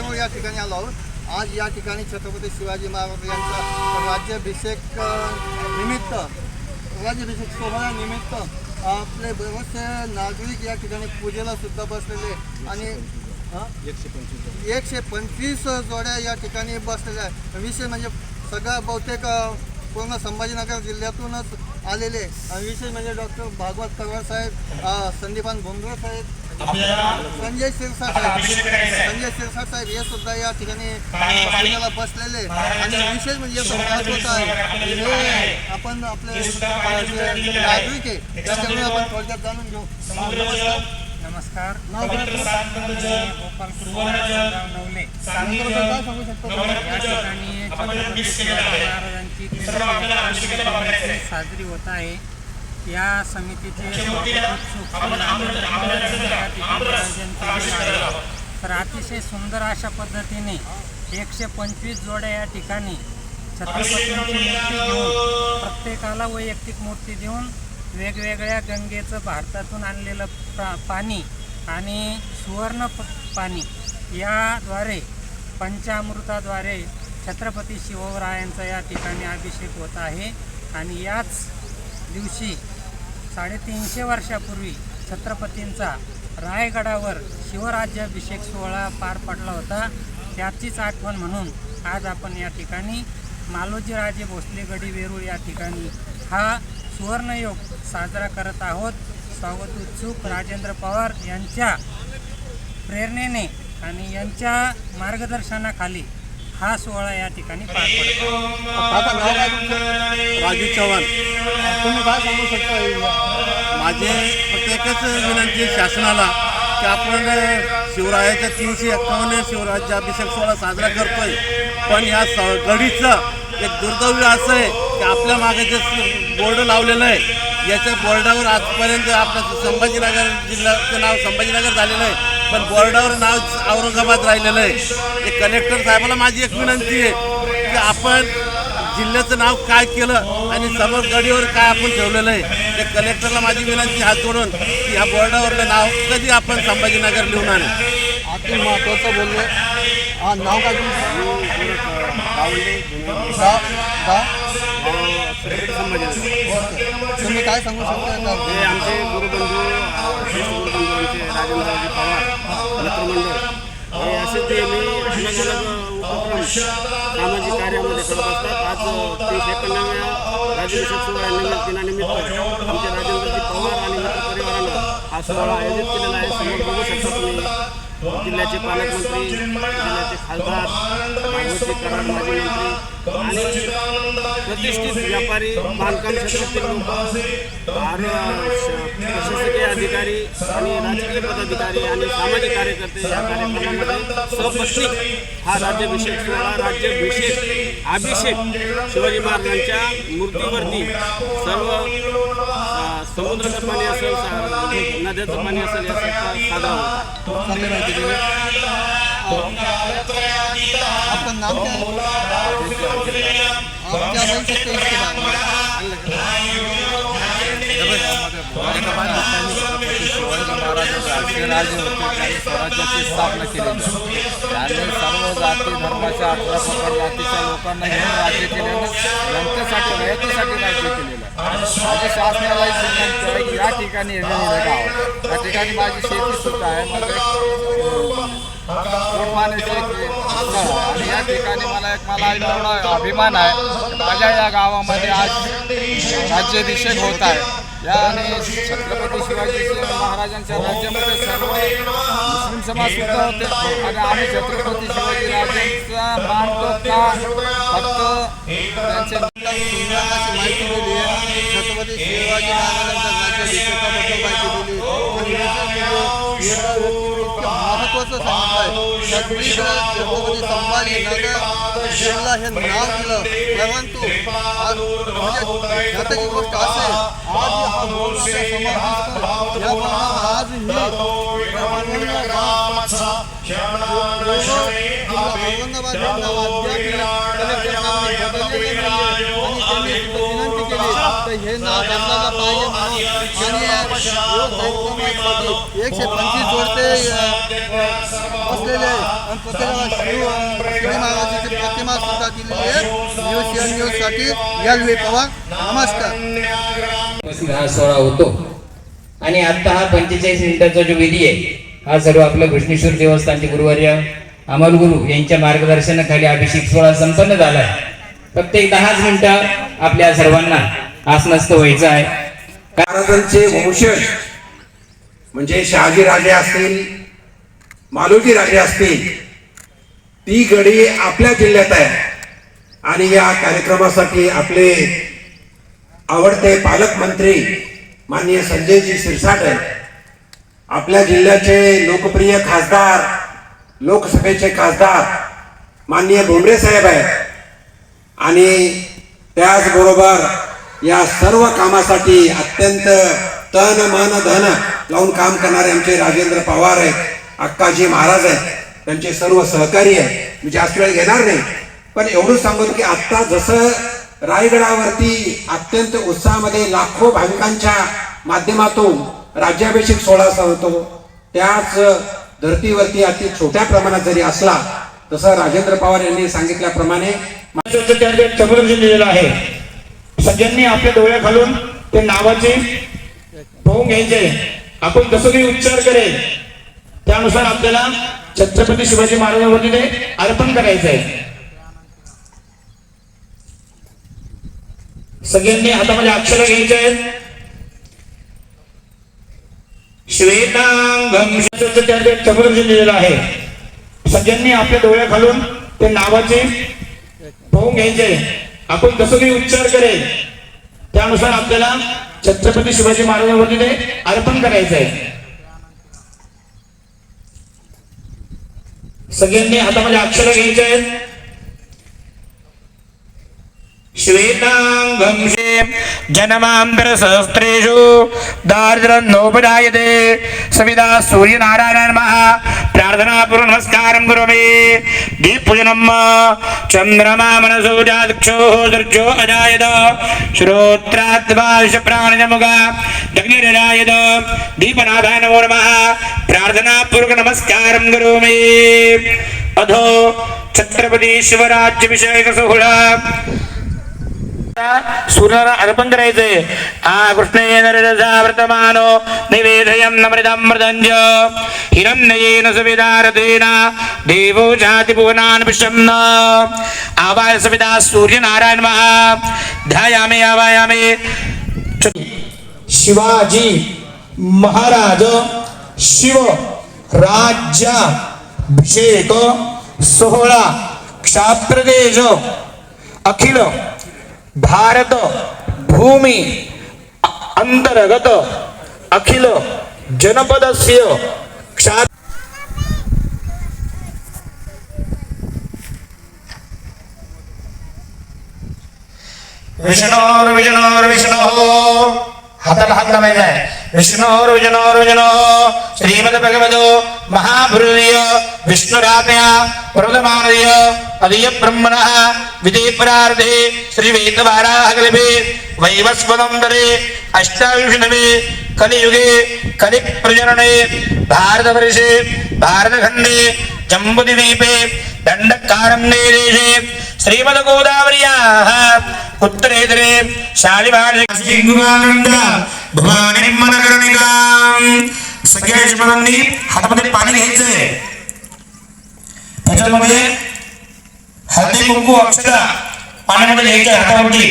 अ, या ठिकाणी आलो आहोत. आज या ठिकाणी छत्रपती शिवाजी महाराज यांचा राज्याभिषेक निमित्त राज्याभिषेक सोहळ्यानिमित्त आपले बरेचसे नागरिक या ठिकाणी पूजेला सुद्धा बसलेले आणि अ, एकशे पंचवीस जोड्या या ठिकाणी बसलेल्या आहेत. विशेष म्हणजे सगळा बहुतेक पूर्ण संभाजीनगर जिल्ह्यातूनच आलेले. विशेष म्हणजे डॉक्टर भागवत करवार साहेब संदीपान भोंगरे साहेब संजय साहेब संजय शिरसाट साहेब हे सुद्धा या ठिकाणी बसलेले. आणि विशेष म्हणजे असं महत्त्वाचं आहे हे आपण आपले नागरिक आहे. आपण थोडक्यात जाणून घेऊ. नमस्कार. नवले. सांगू शकता? या ठिकाणी महाराजांची साजरी होत आहे. या समितीचे तर अतिशय सुंदर अशा पद्धतीने एकशे पंचवीस जोड्या या ठिकाणी छत्रपतींची मूर्ती घेऊन प्रत्येकाला वैयक्तिक मूर्ती देऊन वेगवेगळ्या गंगेचं भारतातून आणलेलं पा पाणी आणि सुवर्ण पाणी याद्वारे पंचामृताद्वारे छत्रपती शिवरायांचा या ठिकाणी अभिषेक होत आहे. आणि याच दिवशी साडेतीनशे वर्षापूर्वी छत्रपतींचा रायगडावर शिवराज्याभिषेक सोहळा पार पडला होता. त्याचीच आठवण म्हणून आज आपण या ठिकाणी मालोजीराजे भोसले गडी वेरूळ या ठिकाणी हा सुवर्णयोग साजरा करत आहोत. स्वागत उत्सुक राजेंद्र पवार यांच्या प्रेरणेने आणि यांच्या मार्गदर्शनाखाली हा सोहळा या ठिकाणी पार पडतो. आता नाव काय तुमचं? राजू चव्हाण. तुम्ही काय सांगू शकता माझे फक्त एकच विनंती शासनाला की आपण शिवरायाच्या तीनशे एक्कावन्न शिवराज्याभिषेक सोहळा साजरा करतोय. पण या स गडीचं एक दुर्दैव असं आहे की आपल्या मागे जे स- बोर्ड लावलेलं आहे याच्या बोर्डावर आजपर्यंत आपलं संभाजीनगर जिल्ह्याचं नाव संभाजीनगर झालेलं आहे. पण बोर्डावर नाव औरंगाबाद राहिलेलं आहे. एक कलेक्टर साहेबाला माझी एक विनंती आहे की आपण जिल्ह्याचं नाव काय केलं आणि समोर गडीवर काय आपण ठेवलेलं आहे ते कलेक्टरला माझी विनंती हात जोडून की ह्या बोर्डावरलं नाव कधी आपण संभाजीनगर लिहून आणू. अति महत्वाचं बोलले. हा नाव काय तुमचं? गाव गाव ओके. तुम्ही काय सांगू शकता हे आमचे गुरुबंधू श्रेष्ठ गुरुबंधू आमचे राजेंद्रजी पवार मित्रमंडळ हे असे ते मी अलग अलग उपक्रम सामाजिक कार्यामध्ये करत असतात. आज तीनशे एकोणनव्या राज्याभिषेक सोहळा दिनानिमित्त आमचे राजेंद्रजी पवार आणि मित्र परिवारानं हा सोहळा आयोजित केलेला आहे. समोर बघू शकता तुम्ही जिल्ह्याचे पालकमंत्री जिल्ह्याचे खासदार भागवतजी कराड माजी मंत्री आणि प्रतिष्ठित व्यापारी बांधकाम क्षेत्रातील लोक आणि प्रशासकीय अधिकारी आणि राजकीय पदाधिकारी आणि सामाजिक कार्यकर्ते या कार्यक्रमामध्ये सपत्नी हा राज्याभिषेक सोहळा राज्याभिषेक अभिषेक शिवाजी महाराजांच्या मूर्तीवरती सर्व समुद्राचं पाणी असेल नद्याचं पाणी असेल या साजरा होता. चांगली नाम महाराजांचे स्वराज्याची स्थापना केलेली त्यांनी सर्व जाती धर्माच्या अठरा प्रकार जातीच्या लोकांना घेऊन राज्य केलेलं जनतेसाठी रयतेसाठी राज्य केलेलं माझ्या शासनाला या ठिकाणी येणं गाव या ठिकाणी माझी शेती सुद्धा आहे रूपाने एक आणि या ठिकाणी मला एक मला एवढा अभिमान आहे माझ्या या गावामध्ये आज राज्याभिषेक होत आहे. या आणि छत्रपती शिवाजी महाराजांच्या राज्यामध्ये सर्व मुस्लिम समाज सुद्धा होते. आणि आम्ही छत्रपती शिवाजी राजांचा मानतो का? फक्त त्यांच्या माहिती दिली आहे. छत्रपती शिवाजी महाराजांच्या राज्याभिषेकाबद्दल माहिती दिली म्हणजे महत्त्वाचं सांगितलं संभाजीनगर जिल्हा हे नाव दिलं. परंतु आज म्हणजे ह्याची गोष्ट असे. आज हा आज ही. नाव त्यांनी विनंती केली. तर हे नाव बदलायला पाहिजे. एकशे पंचवीस जोडते बसलेले आहे आणि प्रत्येकाला शिव शिवाजी महाराजांची प्रतिमा सुद्धा दिलेली आहे. न्यूज एन न्यूजसाठी एल व्ही पवार नमस्कार. उपस्थित हा सोहळा होतो. आणि आता हा पंचेचाळीस मिनिटाचा जो विधी आहे हा सर्व आपलं घृष्णेश्वर देवस्थानचे गुरुवर्य अमर गुरु यांच्या मार्गदर्शनाखाली अभिषेक सोहळा संपन्न झाला आहे फक्त एक दहाच मिनिटं आपल्या सर्वांना आसनस्त व्हायचं आहे. महाराजांचे वंशज म्हणजे शहाजी राजे असतील मालोजी राजे असतील ती गडी आपल्या जिल्ह्यात आहे. आणि या कार्यक्रमासाठी आपले आवडते पालकमंत्री माननीय संजयजी शिरसाट आपल्या जिल्ह्याचे लोकप्रिय खासदार लोकसभेचे खासदार माननीय भुमरे साहेब आहेत. आणि त्याचबरोबर या सर्व कामासाठी अत्यंत तन मन धन लावून काम करणारे आमचे राजेंद्र पवार आहेत अक्काजी महाराज आहेत त्यांचे सर्व सहकारी आहेत. मी जास्त वेळ घेणार नाही पण एवढंच सांगतो की आत्ता जसं रायगडावरती अत्यंत उत्साहामध्ये लाखो भाविकांच्या माध्यमातून राज्याभिषेक सोहळा होतो त्याच धर्तीवरती अति छोट्या प्रमाणात जरी असला तसं राजेंद्र पवार यांनी सांगितल्याप्रमाणे चमरदर्शन आहे. सगळ्यांनी आपल्या डोळ्या घालून ते नावाचे पाहून घ्यायचे. आपण कसं काही उच्चार करेल त्यानुसार आपल्याला छत्रपती शिवाजी महाराजांवरती ते अर्पण करायचं आहे. सगळ्यांनी हातामध्ये अक्षर घ्यायचे आहेत. श्वेतांगम चमरदर्शन दिलेलं आहे सगळ्यांनी आपल्या डोळ्या घालून ते नावाचे पाहून घ्यायचे. आपण कसं काही उच्चार करेल? त्यानुसार आपल्याला छत्रपती शिवाजी महाराजांवरती ते अर्पण करायचं आहे. सगळ्यांनी हातामध्ये अक्षरं घ्यायचे आहेत. श्वेतांगम जनमांतर सहस्त्रेषु दारिद्र्योपजायते सविदा सूर्यनारायण महा प्रार्थना पूर्व नमस्कारं करोमि दीपूजनं चन्द्रमा मनसो जाक्षो दर्जो अजायत श्रोत्रात्माश प्राणजमुगा दग्निरजायत दीपनाथाय नमो नमः प्रार्थना पूर्वक नमस्कारं करोमि अधो छत्रपती आता सूर्याला अर्पण करायचंय आ कृष्णेन रजसा वर्तमानो निवेदयं नमृतं मृदञ्ज हिरण्येन सविदारतेन देवो जाति भुवनान विषम आवाय सविदा सूर्यनारायण महा. ध्यायामे आवायामे. शिवाजी महाराज शिव राज्याभिषेक सोहळा क्षात्रदेश अखिल భారత భూమి అంతర్గత అఖిల జనపదస్య క్షాత్ర విష్ణోర్విష్ణోర్విష్ణో హతల హతమైన విష్ణోర్విజనోర్విజనో శ్రీమద్ భగవదో మహాభృదయ విష్ణురాపయ ప్రబలమానయ महाभृय विष्णुरात्या प्रदमानय अदीय ब्रह्मणः विधेपरार्धे श्रीवेदवाराहकल्पे वैवस्वदन्तरे अष्टाविंशनवे कलियुगे कलिप्रजनने भारतवर्षे भारतखण्डे जम्बुद्वीपे दण्डकारण्ये देशे श्रीमद्गोदावर्याः उत्तरेतरे शालिवार्षिकानंद भवानी मनकर्णिका सगळ्या यजमानांनी हातामध्ये पाणी घ्यायचंय त्याच्यामध्ये ಹದಿಮೂರು ಅಕ್ಷರ ಪನ್ನೆರಡು ಏಕೆ ಹಠವಟ್ಟಿ